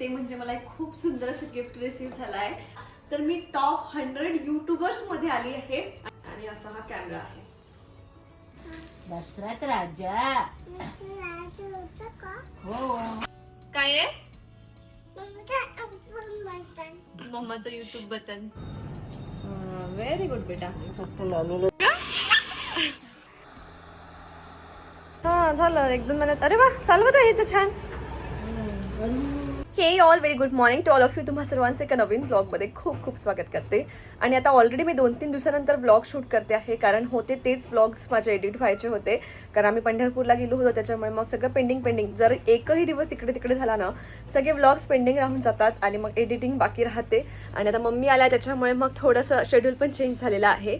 ते म्हणजे मला एक खूप सुंदर असं गिफ्ट रिसीव्ह झालं आहे तर मी टॉप हंड्रेड युट्यूबर्समध्ये आली आहे. आणि असा हा कॅमेरा आहे. दशरथ राजा. हो. काय आहे? मम्माचं युट्यूब बटन व्हेरी गुड बेटा. फक्त लालू हा झालं. एक दोन महिन्यात अरे वा चालवत आहे तर छान. हे all very good morning to all of you तुम्हा सर्वांचे एका नवीन ब्लॉगमध्ये खूप खूप स्वागत करते. आणि आता ऑलरेडी मी दोन तीन दिवसानंतर ब्लॉग शूट करते आहे कारण होते तेच ब्लॉग्स माझे एडिट व्हायचे होते. कारण आम्ही पंढरपूरला गेलो होतो त्याच्यामुळे मग सगळं पेंडिंग पेंडिंग जर एकही दिवस इकडे तिकडे झाला ना सगळे ब्लॉग्स पेंडिंग राहून जातात आणि मग एडिटिंग बाकी राहते. आणि आता मम्मी आल्या त्याच्यामुळे मग थोडंसं शेड्यूल पण चेंज झालेलं आहे.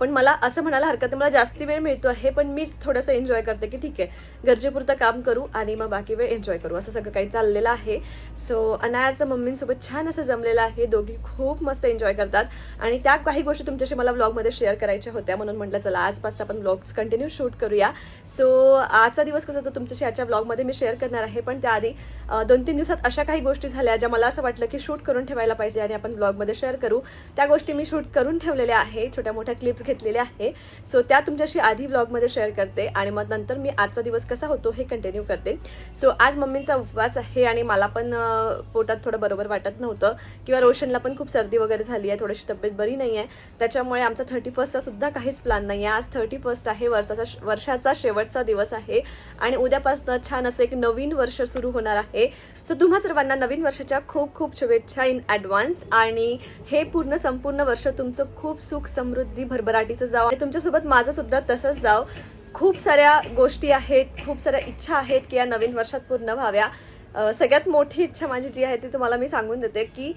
पण मला असं म्हणायला हरकत नाही, मला जास्ती वेळ मिळतो आहे पण मीच थोडंसं एन्जॉय करते की ठीक आहे. गरजेपुरतं काम करू आणि मग बाकी वेळ एन्जॉय करू. असं सगळं काही चाललेलं आहे. सो अनायाचं मम्मींसोबत छान असं जमलेलं आहे. दोघी खूप मस्त एन्जॉय करतात. आणि त्या काही गोष्टी तुमच्याशी मला ब्लॉगमध्ये शेअर करायच्या होत्या. म्हणून म्हटलं चला आजपासून आपण ब्लॉग्स कंटिन्यू शूट करूया. सो आजचा दिवस कसा तो तुमच्याशी आजच्या ब्लॉगमध्ये मी शेअर करणार आहे. पण त्याआधी दोन तीन दिवसात अशा काही गोष्टी झाल्या ज्या मला असं वाटलं की शूट करून ठेवायला पाहिजे आणि आपण ब्लॉगमध्ये शेअर करू. त्या गोष्टी मी शूट करून ठेवलेल्या आहे. छोट्या मोठ्या क्लिप्स घेतलेल्या आहे. सो त्या तुमच्याशी आधी ब्लॉगमध्ये शेअर करते आणि मग नंतर मी आजचा दिवस कसा होतो हे कंटिन्यू करते. सो आज मम्मींचा उपवास आहे आणि मला पण पोटात थोडं बरोबर वाटत नव्हतं किंवा रोशनला पण खूप सर्दी वगैरे झाली आहे थोडीशी तब्येत बरी नाही आहे. त्याच्यामुळे आमचा थर्टी फर्स्टचा सुद्धा काहीच प्लॅन नाही आहे. आज थर्टी फर्स्ट आहे वर्षाचा वर्षाचा शेवटचा दिवस आहे आणि उद्यापासून छान असं एक नवीन वर्ष सुरू होणार आहे. सो तुम्हा सर्वांना नवीन वर्षाच्या खूप खूप शुभेच्छा इन ॲडव्हान्स आणि हे पूर्ण संपूर्ण वर्ष तुमचं खूप सुख समृद्धी भरभराटीचं जावं. आणि तुमच्यासोबत माझं सुद्धा तसंच जाव. खूप साऱ्या गोष्टी आहेत खूप साऱ्या इच्छा आहेत की या नवीन वर्षात पूर्ण व्हाव्या. सगळ्यात मोठी इच्छा माझी जी आहे ती तुम्हाला मी सांगून देते की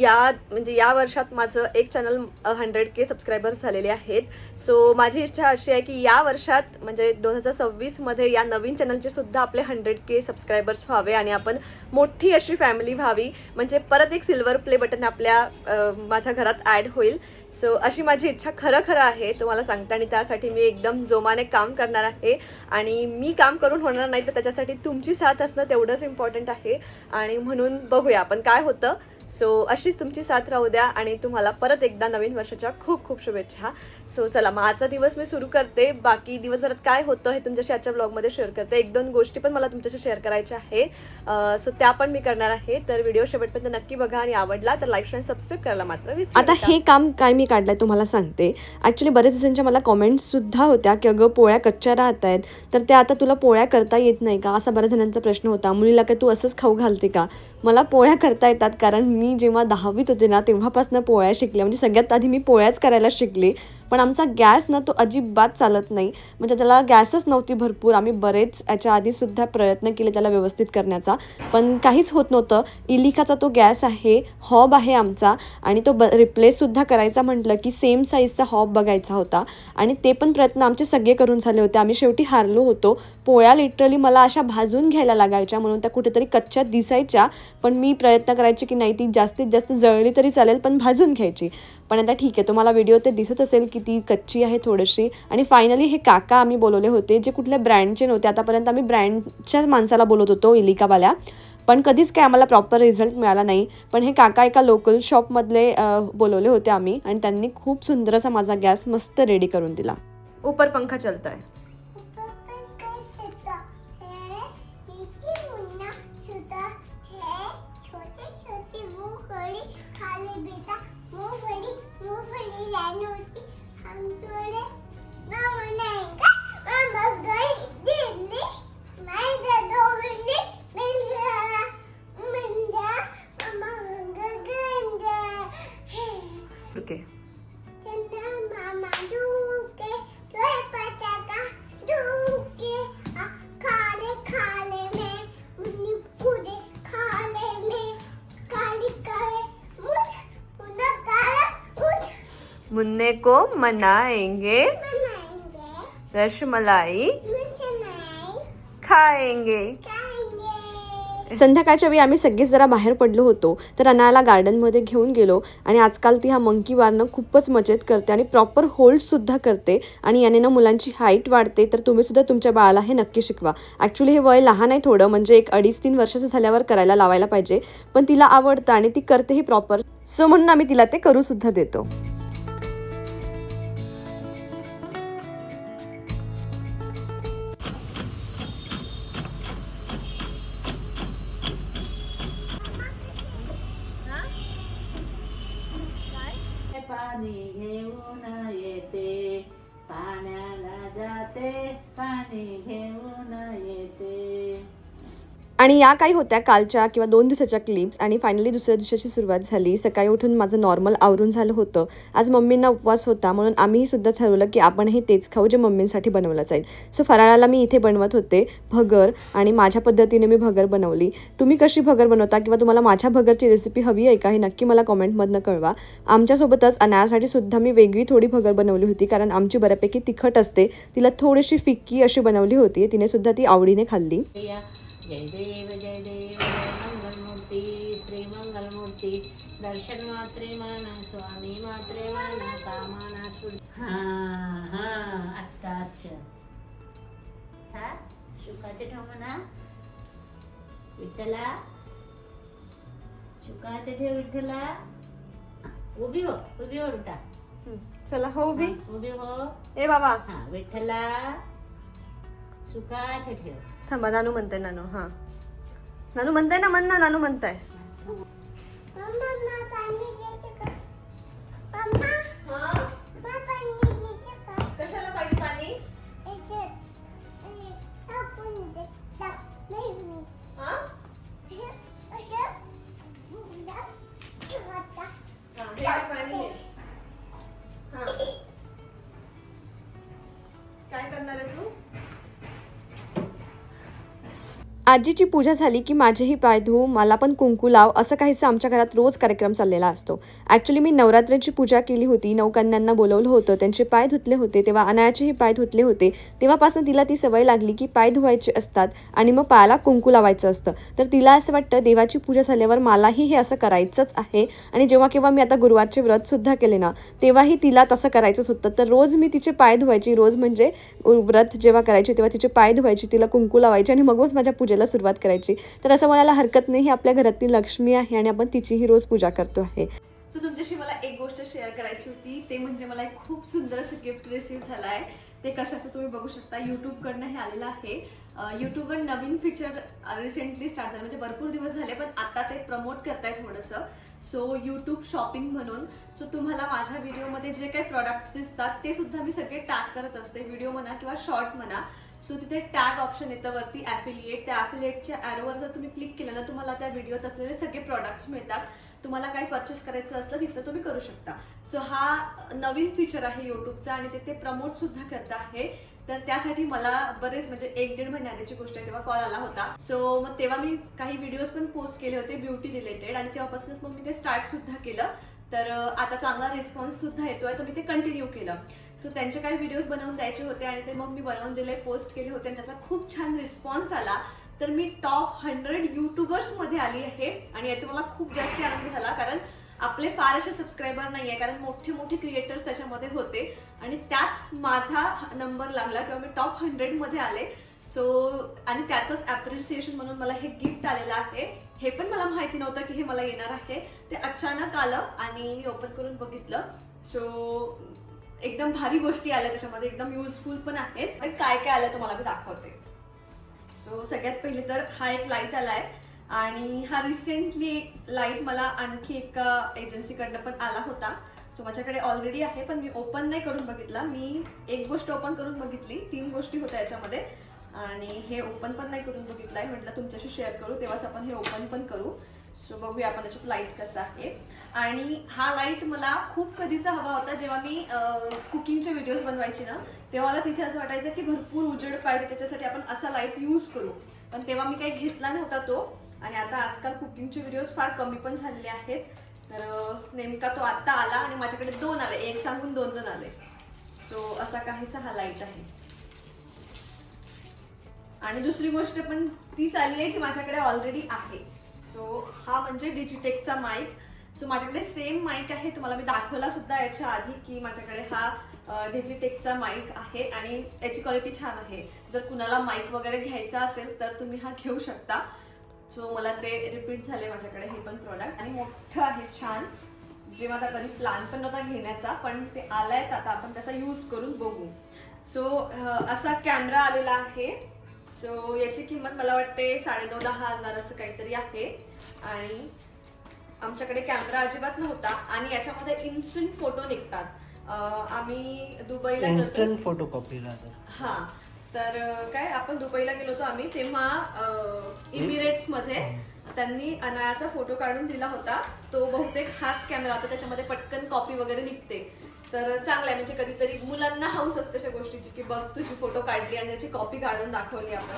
या म्हणजे या वर्षात माझं एक चॅनल हंड्रेड के सबस्क्रायबर्स झालेले आहेत. सो माझी इच्छा अशी आहे की या वर्षात म्हणजे दोन हजार सव्वीसमध्ये या नवीन चॅनलचे सुद्धा आपले हंड्रेड के सबस्क्रायबर्स व्हावे आणि आपण मोठी अशी फॅमिली व्हावी. म्हणजे परत एक सिल्वर प्ले बटन आपल्या माझ्या घरात ॲड होईल. सो अशी माझी इच्छा खरं खरं आहे तुम्हाला सांगता आणि त्यासाठी मी एकदम जोमाने काम करणार आहे. आणि मी काम करून होणार नाही तर त्याच्यासाठी तुमची साथ असणं तेवढंच इम्पॉर्टंट आहे. आणि म्हणून बघूया आपण काय होतं सो अशीच तुमची साथ राहू द्या आणि तुम्हाला परत एकदा नवीन वर्षाच्या खूप खूप शुभेच्छा. सो चला मग आजचा दिवस मी सुरू करते. बाकी दिवसभरात काय होतं हे तुमच्याशी आजच्या ब्लॉगमध्ये शेअर करते. एक दोन गोष्टी पण मला तुमच्याशी शेअर करायच्या आहे सो त्या पण मी करणार आहे. तर व्हिडिओ शेवटपर्यंत नक्की बघा आणि आवडला तर लाईक आणि सबस्क्राईब करायला मात्र विसरू आता. हे काम काय मी काढलंय तुम्हाला सांगते. ॲक्च्युली बरेच दिवसांच्या मला कमेंट्स सुद्धा होत्या की अगं पोळ्या कच्च्या राहत आहेत तर त्या आता तुला पोळ्या करता येत नाही का? असा बऱ्याच जणांचा प्रश्न होता. मुलीला काय तू असंच खाऊ घालते का? मला पोळ्या करता येतात. कारण मी जेव्हा दहावीत होते ना तेव्हापासून पोळ्या शिकल्या. म्हणजे सगळ्यात आधी मी पोळ्याच करायला शिकले. पण आमचा गॅस ना तो अजिबात चालत नाही. म्हणजे त्याला गॅसच नव्हती भरपूर. आम्ही बरेच याच्या आधीसुद्धा प्रयत्न केले त्याला व्यवस्थित करण्याचा. पण काहीच होत नव्हतं. इलिकाचा तो गॅस आहे हॉब आहे आमचा. आणि तो ब रिप्लेससुद्धा करायचा म्हटलं की सेम साईजचा हॉब बघायचा होता. आणि ते पण प्रयत्न आमचे सगळे करून झाले होते. आम्ही शेवटी हारलो होतो. पोळ्या लिटरली मला अशा भाजून घ्यायला लागायच्या म्हणून. त्या कुठेतरी कच्च्या दिसायच्या. पण मी प्रयत्न करायचे की नाही ती जास्तीत जास्त जळली तरी चालेल पण भाजून घ्यायची. पण आता ठीक आहे तुम्हाला व्हिडिओ ते दिसत असेल की ती कच्ची आहे थोडीशी. आणि फायनली हे काका आम्ही बोलवले होते जे कुठल्या ब्रँडचे नव्हते. आतापर्यंत आम्ही ब्रँडच्या माणसाला बोलत होतो इलिकावाल्या. पण कधीच काय आम्हाला प्रॉपर रिझल्ट मिळाला नाही. पण हे काका एका लोकल शॉपमधले बोलवले होते आम्ही. आणि त्यांनी खूप सुंदर असा माझा गॅस मस्त रेडी करून दिला. ऊपर पंखा चलता है मुन्ने को मनाएँगे। मनाएँगे, रसमलाई। खाएँगे खाएँगे, संध्याकाळच्या वेळी आम्ही सगळेच जरा बाहेर पडलो होतो तर अनायाला गार्डनमध्ये घेऊन गेलो आणि आजकाल ती हा मंकी बारनं खूपच मजेत करते आणि प्रॉपर होल्डसुद्धा करते आणि याने ना मुलांची हाईट वाढते तर तुम्ही सुद्धा तुमच्या बाळाला हे नक्की शिकवा. ॲक्च्युली हे वय लहान आहे थोडं म्हणजे एक अडीच तीन वर्षाचं झाल्यावर करायला लावायला पाहिजे पण तिला आवडतं आणि ती करते हे प्रॉपर सो म्हणून आम्ही तिला ते करू सुद्धा देतो. पाणी घेऊन येते आणि या काही होत्या कालच्या किंवा दोन दिवसाच्या क्लिप्स आणि फायनली दुसऱ्या दिवसाची सुरुवात झाली. सकाळी उठून माझं नॉर्मल आवरून झालं होतं. आज मम्मींना उपवास होता म्हणून आम्हीही सुद्धा ठरवलं की आपणही तेच खाऊ जे मम्मींसाठी बनवलं जाईल. सो फराळाला मी इथे बनवत होते भगर आणि माझ्या पद्धतीने मी भगर बनवली. तुम्ही कशी भगर बनवता किंवा तुम्हाला माझ्या भगरची रेसिपी हवी आहे का हे नक्की मला कॉमेंटमधनं कळवा. आमच्यासोबतच अनायासाठी सुद्धा मी वेगळी थोडी भगर बनवली होती कारण आमची बऱ्यापैकी तिखट असते तिला थोडीशी फिक्की अशी बनवली होती तिने सुद्धा ती आवडीने खाल्ली. जय देव जय देव जय मंगलमूर्ती श्री मंगलमूर्ती दर्शन मात्रे माना स्वामी मात्रे माना कामाना हा हा आत्ताच हा शुकाचे ठेव म्हणा विठ्ठला शुकाचे ठेव विठ्ठला उभी हो उभी हो बेटा चला हो उभी उभी हो ए बाबा हा विठ्ठला सुखाचे ठेव थांबा नानू म्हणताय नानू हा. नानू म्हणताय ना म्हण ना नानू म्हणताय. कशाला पाहिजे पाणी? हा. काय करणार आहे तू? आजीची पूजा झाली की माझेही पाय धुवू मला पण कुंकू लाव असं काहीसं आमच्या घरात रोज कार्यक्रम चाललेला असतो. ॲक्च्युली मी नवरात्रीची पूजा केली होती नवकन्यांना बोलवलं होतं त्यांचे पाय धुतले होते तेव्हा अनायाचेही पाय धुतले होते. तेव्हापासून तिला ती सवय लागली की पाय धुवायचे असतात आणि मग पायाला कुंकू लावायचं असतं. तर तिला असं वाटतं देवाची पूजा झाल्यावर मलाही हे असं करायचंच आहे आणि जेव्हा केव्हा मी आता गुरुवारचे व्रतसुद्धा केले ना तेव्हाही तिला तसं करायचंच होतं. तर रोज मी तिचे पाय धुवायची रोज म्हणजे व्रत जेव्हा करायचे तेव्हा तिचे पाय धुवायची तिला कुंकू लावायची आणि मगच माझ्या पूजा पूजेला सुरुवात करायची. तर असं म्हणायला हरकत नाही ही आपल्या घरातली लक्ष्मी आहे आणि आपण तिचीही रोज पूजा करतो आहे. सो तुमच्याशी मला एक गोष्ट शेअर करायची होती. ते म्हणजे मला एक खूप सुंदर असं गिफ्ट रिसीव्ह झालं आहे ते कशाचं तुम्ही बघू शकता. यूट्यूबकडनं हे आलेलं आहे. यूट्यूबवर नवीन फीचर रिसेंटली स्टार्ट झालं. म्हणजे भरपूर दिवस झाले पण आता ते प्रमोट करताय थोडंसं. सो यूट्यूब शॉपिंग म्हणून. सो तुम्हाला माझ्या व्हिडिओमध्ये जे काही प्रॉडक्ट्स दिसतात ते सुद्धा मी सगळे टॅग करत असते. व्हिडिओ म्हणा किंवा शॉर्ट म्हणा. सो तिथे टॅग ऑप्शन येतं वरती ॲफिलिएट त्या ॲफिलिएटच्या ॲरोवर जर तुम्ही क्लिक केलं ना तुम्हाला त्या व्हिडिओत असलेले सगळे प्रॉडक्ट्स मिळतात. तुम्हाला काही परचेस करायचं असलं तिथं तुम्ही करू शकता. सो हा नवीन फीचर आहे यूट्यूबचा आणि ते ते प्रमोट सुद्धा करत आहे. तर त्यासाठी मला बरेच म्हणजे एक दीड महिन्या आधीची गोष्ट आहे तेव्हा कॉल आला होता. सो मग तेव्हा मी काही व्हिडिओज पण पोस्ट केले होते ब्युटी रिलेटेड आणि तेव्हापासूनच मग मी ते स्टार्ट सुद्धा केलं. तर आता चांगला रिस्पॉन्स सुद्धा येतोय. तर मी ते कंटिन्यू केलं. सो त्यांचे काही व्हिडिओज बनवून द्यायचे होते आणि ते मग मी बनवून दिले पोस्ट केले होते आणि त्याचा खूप छान रिस्पॉन्स आला. तर मी टॉप हंड्रेड यूट्यूबर्समध्ये आली आहे आणि याचा मला खूप जास्त आनंद झाला कारण आपले फार असे सबस्क्रायबर नाही आहे कारण मोठे मोठे क्रिएटर्स त्याच्यामध्ये होते आणि त्यात माझा नंबर लागला किंवा मी टॉप हंड्रेडमध्ये आले. सो आणि त्याचंच ॲप्रिसिएशन म्हणून मला हे गिफ्ट आलेलं आहे. हे पण मला माहिती नव्हतं की हे मला येणार आहे. ते अचानक आलं आणि मी ओपन करून बघितलं. सो एकदम भारी गोष्टी आल्या त्याच्यामध्ये. एकदम युजफुल पण आहेत. काय काय आलं तुम्हाला मी दाखवते. सो सगळ्यात पहिले तर हा एक लाइट आलाय. आणि हा रिसेंटली एक लाइट मला आणखी एका एजन्सीकडनं पण आला होता. सो माझ्याकडे ऑलरेडी आहे पण मी ओपन नाही करून बघितला. मी एक गोष्ट ओपन करून बघितली. तीन गोष्टी होत्या याच्यामध्ये. आणि हे ओपन पण नाही करून बघितलं आहे. म्हटलं तुमच्याशी शेअर करू तेव्हाच आपण हे ओपन पण करू. सो बघूया आपण याच्यात लाइट कसा आहे. आणि हा लाइट मला खूप कधीचा हवा होता जेव्हा मी कुकिंगचे व्हिडिओज बनवायचे ना तेव्हा मला तिथे असं वाटायचं की भरपूर उजेड पाहिजे त्याच्यासाठी आपण असा लाइट यूज करू. पण तेव्हा मी काही घेतला नव्हता तो. आणि आता आजकाल कुकिंगचे व्हिडिओज फार कमी पण झालेले आहेत. तर नेमका तो आत्ता आला आणि माझ्याकडे दोन आले. एक सांगून दोन दोन आले. सो असा काहीसा हा लाइट आहे. आणि दुसरी गोष्ट पण ती चालली आहे जी माझ्याकडे ऑलरेडी आहे. सो हा म्हणजे डिजिटेकचा माईक सो माझ्याकडे सेम माईक आहे. तुम्हाला मी दाखवला सुद्धा याच्या आधी की माझ्याकडे हा डिजिटेकचा माईक आहे आणि याची क्वालिटी छान आहे. जर कुणाला माईक वगैरे घ्यायचा असेल तर तुम्ही हा घेऊ शकता. सो मला ते रिपीट झाले माझ्याकडे हे पण प्रॉडक्ट आणि मोठं आहे छान. जे माझा कधी प्लॅन पण नव्हता घेण्याचा पण ते आलाय. आता आपण त्याचा यूज करून बघू. सो असा कॅमेरा आलेला आहे. सो याची किंमत मला वाटते साडेनऊ दहा हजार असं काहीतरी आहे. आणि आमच्याकडे कॅमेरा अजिबात नव्हता. आणि याच्यामध्ये इन्स्टंट फोटो निघतात. आम्ही दुबईला इन्स्टंट फोटोकॉपी राहतं हा. तर काय आपण दुबईला गेलो होतो आम्ही. तेव्हा इमिरेट्समध्ये त्यांनी अनायाचा फोटो काढून दिला होता. तो बहुतेक हाच कॅमेरा होता. त्याच्यामध्ये पटकन कॉपी वगैरे निघते. तर चांगलं आहे. म्हणजे कधीतरी मुलांना हाऊस असते अशा गोष्टीची की बघ तुझी फोटो काढली आणि त्याची कॉपी काढून दाखवली आपण.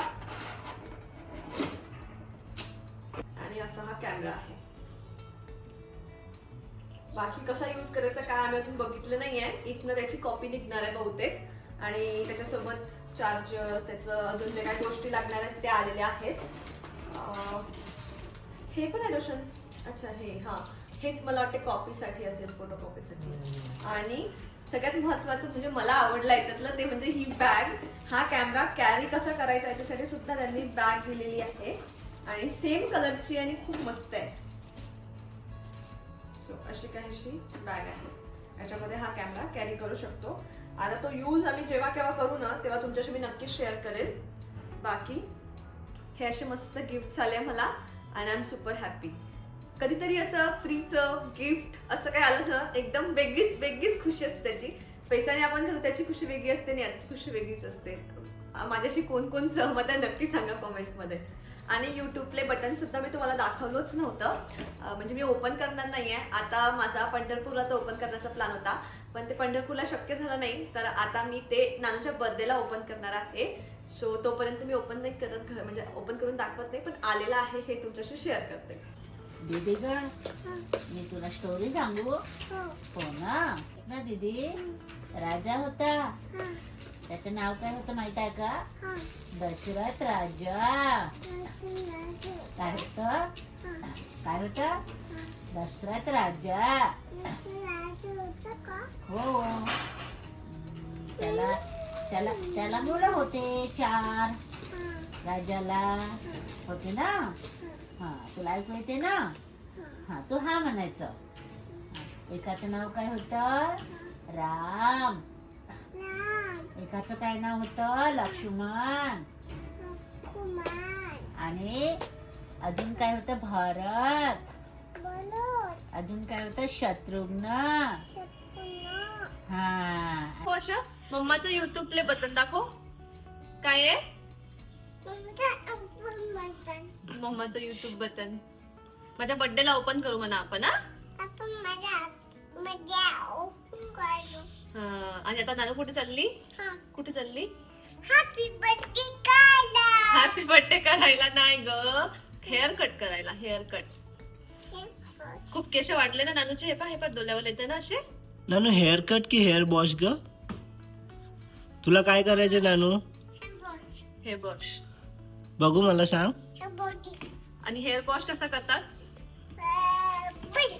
आणि असा हा कॅमेरा आहे. बाकी कसा यूज करायचा काय आम्ही अजून बघितलं नाहीये. इथनं त्याची कॉपी निघणार आहे बहुतेक. आणि त्याच्यासोबत चार्जर त्याचं अजून जे काही गोष्टी लागणार आहेत त्या आलेल्या आहेत. हे पण आहे रोशन अच्छा हे हां. हेच मला वाटते कॉपीसाठी असेल फोटो कॉपीसाठी आणि सगळ्यात महत्त्वाचं म्हणजे मला आवडलं याच्यातलं ते म्हणजे ही बॅग हा कॅमेरा कॅरी कसा करायचा याच्यासाठी सुद्धा त्यांनी बॅग दिलेली आहे. आणि सेम कलरची आणि खूप मस्त आहे. सो अशी काहीशी बॅग आहे. याच्यामध्ये हा कॅमेरा कॅरी करू शकतो. आता तो यूज आम्ही जेव्हा केव्हा करू ना तेव्हा तुमच्याशी मी नक्कीच शेअर करेल. बाकी हे असे मस्त गिफ्ट आले मला. आणि आय एम सुपर हॅपी कधीतरी असं फ्रीचं गिफ्ट असं काय आलं ना एकदम वेगळीच वेगळीच खुशी असते त्याची. पैशाने आपण घेतो त्याची खुशी वेगळी असते आणि याची खुशी वेगळीच असते. माझ्याशी कोण कोण सहमत आहे नक्की सांगा कमेंटमध्ये. आणि यूट्यूबले बटनसुद्धा मी तुम्हाला दाखवलंच नव्हतं. म्हणजे मी ओपन करणार नाही आहे आता माझा पंढरपूरला तो ओपन करण्याचा प्लॅन होता. पण ते पंढरपूरला शक्य झालं नाही. तर आता मी ते नानूच्या बर्थडेला ओपन करणार आहे. सो तोपर्यंत मी ओपन नाही करत घर म्हणजे ओपन करून दाखवत नाही पण आलेलं आहे हे तुमच्याशी शेअर करते. दीदी ग मी तुला स्टोरी सांगू हो ना ना दीदी राजा होता त्याचं नाव काय होतं माहीत आहे का दशरथ राजा काय होत काय होत दशरथ राजा हो त्याला त्याला त्याला मुलं होते चार राजाला होते ना हा तुला ऐकू येते ना? हा तू हा म्हणायचं. हा, एकाचं नाव काय होतं? राम. एकाचं काय नाव होतं? लक्ष्मण. आणि अजून काय होतं? भरत. अजून काय होतं? शत्रुघ्न. हा. हो मम्माचं युट्यूब प्ले बटन दाखव. काय आहे? मम्माचं युट्यूब बटन माझ्या बर्थडेला ओपन करू म्हणा आपण हा? हा, आणि आता नानू कुठे चालली? कुठे चालली? हॅपी बर्थडे काला हॅपी बर्थडे करायला नाही ग. हेअर कट करायला हेअर कट खूप केश वाढले ना नानूचे. हे पा हे पा डोल्यावर येते ना असे? नानू हेअर कट की हेअर वॉश ग? तुला काय करायचं नानू? हे वॉश बघू मला सांग. आणि हेअर वॉश कसा करतात?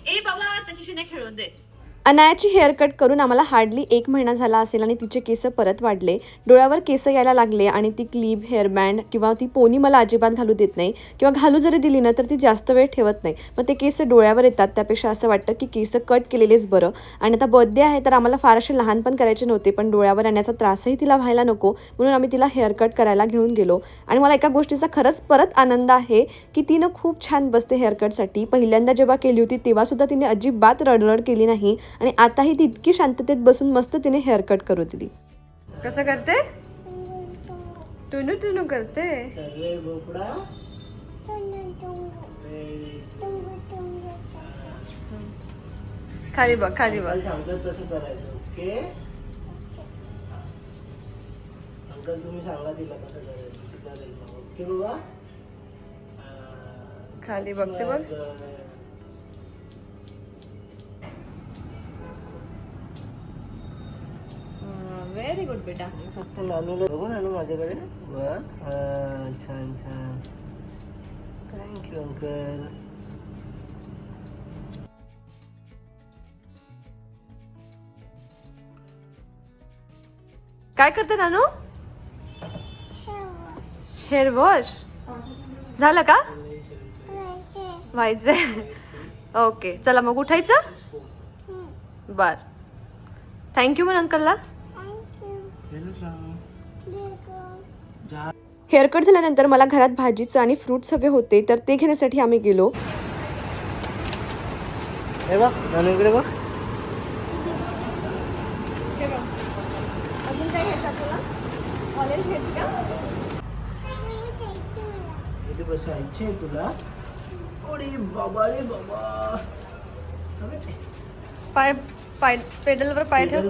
ए बाबा त्याच्याशी नाही खेळून दे. अनायाची हेअर कट करून आम्हाला हार्डली एक महिना झाला असेल आणि तिचे केस परत वाढले. डोळ्यावर केस यायला लागले आणि ती क्लिप हेअरबँड किंवा ती पोनी मला अजिबात घालू देत नाही किंवा घालू जरी दिली ना तर ती जास्त वेळ ठेवत नाही. मग ते केस डोळ्यावर येतात. त्यापेक्षा असं वाटतं की केस कट केलेलेच बरं. आणि आता बर्थडे आहे तर आम्हाला फार असे लहान पण करायचे नव्हते पण डोळ्यावर येण्याचा त्रासही तिला व्हायला नको म्हणून आम्ही तिला हेअर कट करायला घेऊन गेलो. आणि मला एका गोष्टीचा खरंच परत आनंद आहे की तिनं खूप छान बसते हेअर कटसाठी पहिल्यांदा जेव्हा केली होती तेव्हासुद्धा तिने अजिबात रडरड केली नाही. आणि आताही ती इतकी शांततेत बसून मस्त तिने हेअर कट करू दिली. कसं करते? टुनू टुनू करते? खाली बघ खाली बघ. तसं करायचं ओके अंकल तुम्ही सांगा तिला कसं करायचं ओके बाबा खाली बघते बघ. व्हेरी गुड बेटा. फक्त नानूला बघू नानू माझ्याकडे बघ. छान छान. थँक्यू अंकल काय करते नानू? हेअर वॉश झालं का? व्हायचंय ओके चला मग उठायचं? बर. थँक्यू मग अंकलला हेअरकट झाल्यानंतर मला घरात भाजीचं आणि फ्रूट्स हवे होते तर ते घेण्यासाठी आम्ही गेलो. तुला? बाबा रे पाय पाय पेडलवर पाय ठेव.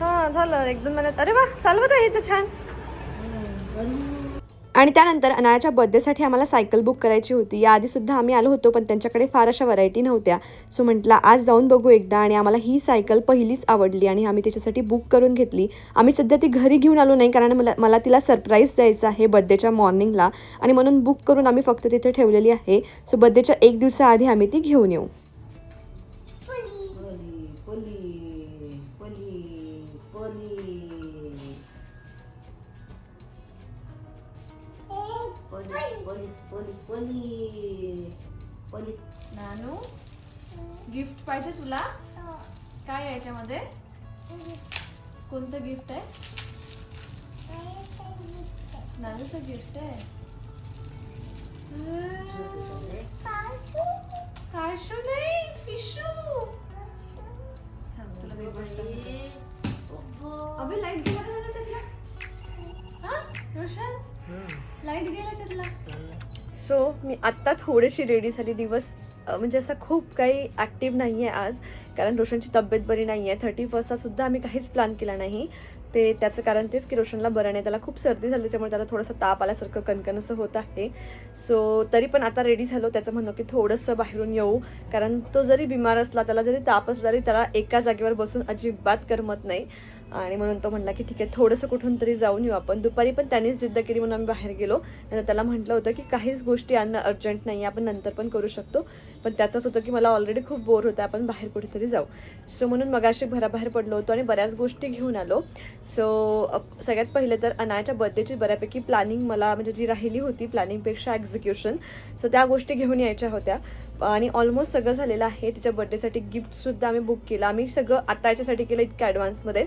हा, झालं. एक दोन महिन्यात अरे वा चालवत आहे छान. आणि त्यानंतर अनायाच्या बर्थडेसाठी आम्हाला सायकल बुक करायची होती. याआधी सुद्धा आम्ही आलो होतो पण त्यांच्याकडे फार अशा व्हरायटी नव्हत्या. सो म्हटलं आज जाऊन बघू एकदा आणि आम्हाला ही सायकल पहिलीच आवडली आणि आम्ही त्याच्यासाठी बुक करून घेतली. आम्ही सध्या ती घरी घेऊन आलो नाही कारण मला मला तिला सरप्राईज द्यायचं आहे बर्थडेच्या मॉर्निंगला आणि म्हणून बुक करून आम्ही फक्त तिथे ठेवलेली आहे. सो बर्थडेच्या एक दिवसाआधी आम्ही ती घेऊन येऊ. पोली पोली पोली नानू गिफ्ट पाहिजे तुला? काय आहे याच्यामध्ये? कोणतं गिफ्ट आहे? नानूचं गिफ्ट आहे. आत्ता थोडीशी रेडी झाली. दिवस म्हणजे असं खूप काही ॲक्टिव्ह नाही आहे आज. कारण रोशनची तब्येत बरी नाही आहे थर्टी फर्स्टचा सुद्धा आम्ही काहीच प्लॅन केला नाही. ते त्याचं कारण तेच की रोशनला बरं नाही. त्याला खूप सर्दी झाली. त्याच्यामुळे त्याला थोडंसं ताप आल्यासारखं कणकण असं होत आहे. सो तरी पण आता रेडी झालो. त्याचं म्हणणं की थोडंसं बाहेरून येऊ. कारण तो जरी बिमार असला त्याला जरी ताप असला तरी त्याला एका जागेवर बसून अजिबात करमत नाही. आणि म्हणून तो म्हणला की ठीक आहे थोडंसं कुठून तरी जाऊन येऊ आपण. दुपारी पण त्यांनीच जिद्द केली म्हणून आम्ही बाहेर गेलो. आणि त्याला म्हटलं होतं की काहीच गोष्टी आणणं अर्जंट नाही आपण नंतर पण करू शकतो. पण त्याचंच होतं की मला ऑलरेडी खूप बोर होतं आपण बाहेर कुठेतरी जाऊ. सो म्हणून मगाशी घराबाहेर पडलो होतो आणि बऱ्याच गोष्टी घेऊन आलो. सो सगळ्यात पहिले तर अनायाच्या बर्थडेची बऱ्यापैकी प्लॅनिंग मला म्हणजे जी राहिली होती प्लॅनिंगपेक्षा एक्झिक्युशन सो त्या गोष्टी घेऊन यायच्या होत्या. आणि ऑलमोस्ट सगळं झालेलं आहे. तिच्या बर्थडेसाठी गिफ्टसुद्धा आम्ही बुक केलं. आम्ही सगळं आता याच्यासाठी केलं इतक्या ॲडव्हान्समध्ये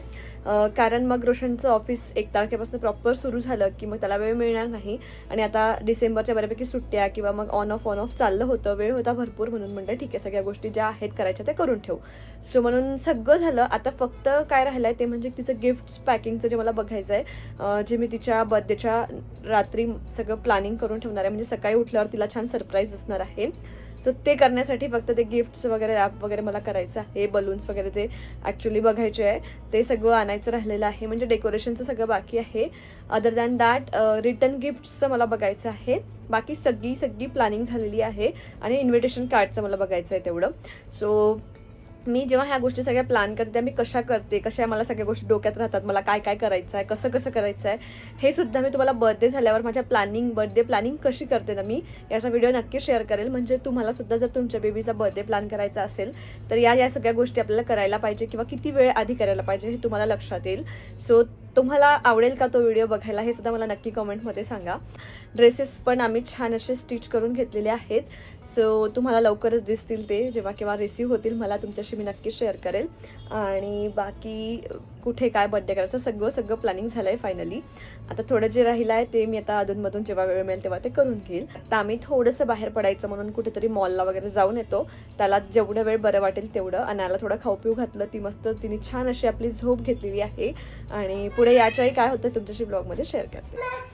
कारण मग रोशनचं ऑफिस एक तारखेपासून प्रॉपर सुरू झालं की मग त्याला वेळ मिळणार नाही. आणि आता डिसेंबरच्या बऱ्यापैकी सुट्ट्या किंवा मग ऑन ऑफ ऑन ऑफ चाललं होतं. वेळ होता भरपूर म्हणून म्हणलं ठीक आहे सगळ्या गोष्टी ज्या आहेत करायच्या त्या करून ठेवू. सो म्हणून सगळं झालं. आता फक्त काय राहिलं आहे ते म्हणजे तिचं गिफ्ट्स पॅकिंगचं जे मला बघायचं आहे जे मी तिच्या बर्थडेच्या रात्री सगळं प्लॅनिंग करून ठेवणार आहे. म्हणजे सकाळी उठल्यावर तिला छान सरप्राईज असणार आहे. सो ते करण्यासाठी फक्त ते गिफ्ट्स वगैरे रॅप वगैरे मला करायचं आहे. बलून्स वगैरे ते ॲक्च्युली बघायचे आहे. ते सगळं आणायचं राहिलेलं आहे. म्हणजे डेकोरेशनचं सगळं बाकी आहे. अदर दॅन दॅट रिटर्न गिफ्ट्सचं मला बघायचं आहे. बाकी सगळी सगळी प्लॅनिंग झालेली आहे. आणि इन्व्हिटेशन कार्डचं मला बघायचं आहे तेवढं. सो मी जेव्हा ह्या गोष्टी सगळ्या प्लॅन करते त्या मी कशा करते कशा मला सगळ्या गोष्टी डोक्यात राहतात मला काय काय करायचं आहे कसं कसं करायचं आहे हे सुद्धा मी तुम्हाला बर्थडे झाल्यावर माझ्या प्लॅनिंग बर्थडे प्लॅनिंग कशी करते ना मी याचा व्हिडिओ नक्की शेअर करेल. म्हणजे तुम्हाला सुद्धा जर तुमच्या बेबीचा बर्थडे प्लॅन करायचा असेल तर या या सगळ्या गोष्टी आपल्याला करायला पाहिजे किंवा किती वेळ आधी करायला पाहिजे हे तुम्हाला लक्षात येईल. सो तुम्हाला आवडेल का तो व्हिडिओ बघायला हे सुद्धा मला नक्की कमेंटमध्ये सांगा. ड्रेसेस पण आम्ही छान असे स्टिच करून घेतलेले आहेत. सो तुम्हाला लवकरच दिसतील ते. जेव्हा केव्हा रिसीव होतील मला तुमच्याशी मी नक्की शेअर करेल. आणि बाकी कुठे काय बड्डे करायचं सगळं सगळं प्लॅनिंग झालं आहे फायनली आता थोडं जे राहिलं आहे ते मी आता अधूनमधून जेव्हा वेळ मिळेल तेव्हा ते करून घेईल. आता आम्ही थोडंसं बाहेर पडायचं म्हणून कुठेतरी मॉलला वगैरे जाऊन येतो. त्याला जेवढं वेळ बरं वाटेल तेवढं. अनाला थोडं खाऊ पिऊ घातलं ती मस्त तिने छान अशी आपली झोप घेतलेली आहे. आणि पुढे याच्याही काय होतं तुमच्याशी ब्लॉगमध्ये शेअर करते.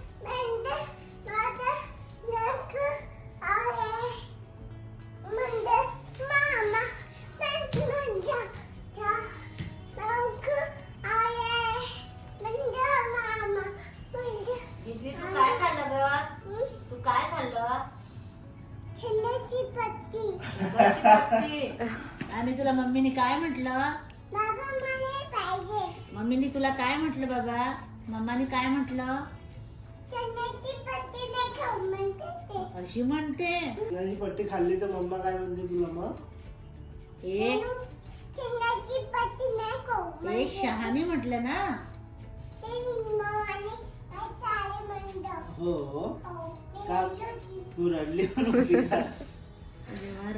मम्माने काय म्हटलं. अशी म्हणते पट्टी खाल्ली तर मम्मा काय म्हणते तुला मग ए. शहाणी म्हटलं ना. हो हो, का? रडली होती. तू रडली पण होती का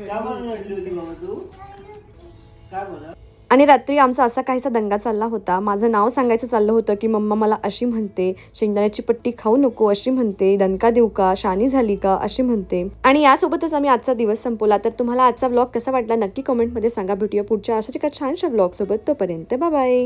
का बरं रडली होती बाबा तू रडली होती. का बरं आणि रात्री आमचा असा काहीसा दंगा चालला होता. माझं नाव सांगायचं चाललं होतं की मम्मा मला अशी म्हणते शेंगदाण्याची पट्टी खाऊ नको अशी म्हणते दणका देऊ का शानी झाली का अशी म्हणते. आणि यासोबतच आम्ही आजचा दिवस संपवला. तर तुम्हाला आजचा ब्लॉग कसा वाटला नक्की कमेंटमध्ये सांगा. भेटूया पुढच्या अशाच एका छानशा ब्लॉगसोबत तोपर्यंत बाय